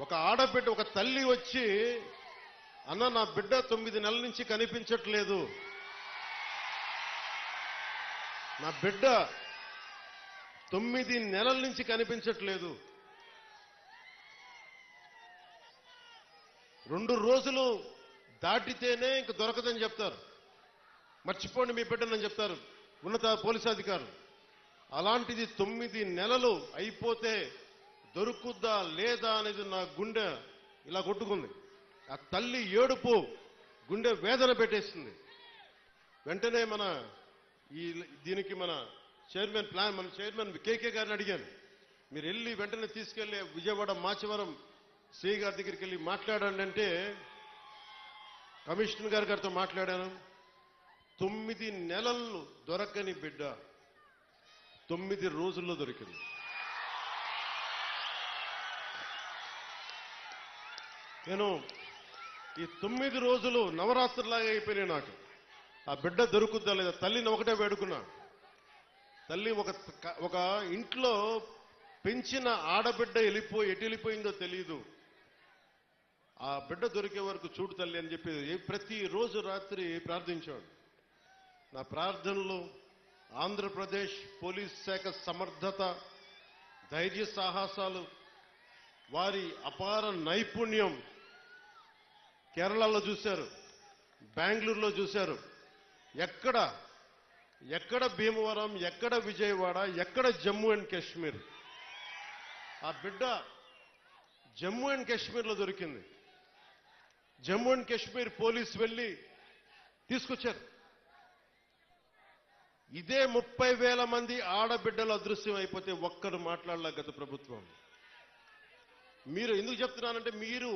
ఒక ఆడబిడ్డ ఒక తల్లి వచ్చి అన్న నా బిడ్డ తొమ్మిది నెలల నుంచి కనిపించట్లేదు. నా బిడ్డ తొమ్మిది నెలల నుంచి కనిపించట్లేదు. రెండు రోజులు దాటితేనే ఇంక దొరకదని చెప్తారు. మర్చిపోండి మీ బిడ్డనని చెప్తారు. ఉన్నత పోలీసు అధికారులు. అలాంటిది తొమ్మిది నెలలు అయిపోతే దొరుకుద్దా లేదా అనేది నా గుండె ఇలా కొట్టుకుంది. ఆ తల్లి ఏడుపు గుండె వేదన పెట్టేస్తుంది వెంటనే మన ఈ దీనికి మన చైర్మన్ ప్లాన్ మన చైర్మన్ కేకే గారిని అడిగాను. మీరు వెళ్ళి వెంటనే తీసుకెళ్ళి విజయవాడ మాచవరం శ్రీ గారి దగ్గరికి వెళ్ళి మాట్లాడండి అంటే కమిషనర్ గారి గారితో మాట్లాడాను. తొమ్మిది నెలలు దొరకని బిడ్డ తొమ్మిది రోజుల్లో దొరికింది. నేను ఈ తొమ్మిది రోజులు నవరాత్రులాగా అయిపోయినాయి నాకు. ఆ బిడ్డ దొరుకుద్దా లేదా? తల్లిని ఒకటే వేడుకున్నా. తల్లి ఒక ఒక ఇంట్లో పెంచిన ఆడబిడ్డ వెళ్ళిపోయి ఎటు వెళ్ళిపోయిందో తెలియదు ఆ బిడ్డ దొరికే వరకు చూడు తల్లి అని చెప్పి ప్రతిరోజు రాత్రి ప్రార్థించాడు నా ప్రార్థనలు ఆంధ్రప్రదేశ్ పోలీస్ శాఖ సమర్థత ధైర్య సాహసాలు వారి అపార నైపుణ్యం కేరళలో చూశారు బెంగళూరులో చూశారు. ఎక్కడ ఎక్కడ భీమవరం ఎక్కడ విజయవాడ ఎక్కడ జమ్మూ అండ్ కాశ్మీర్? ఆ బిడ్డ జమ్మూ అండ్ కాశ్మీర్లో దొరికింది. జమ్మూ అండ్ కాశ్మీర్ పోలీస్ వెళ్ళి తీసుకొచ్చారు. ఇదే ముప్పై వేల మంది ఆడబిడ్డలు అదృశ్యం అయిపోతే ఒక్కరు మాట్లాడలే గత ప్రభుత్వం. మీరు ఎందుకు చెప్తున్నానంటే మీరు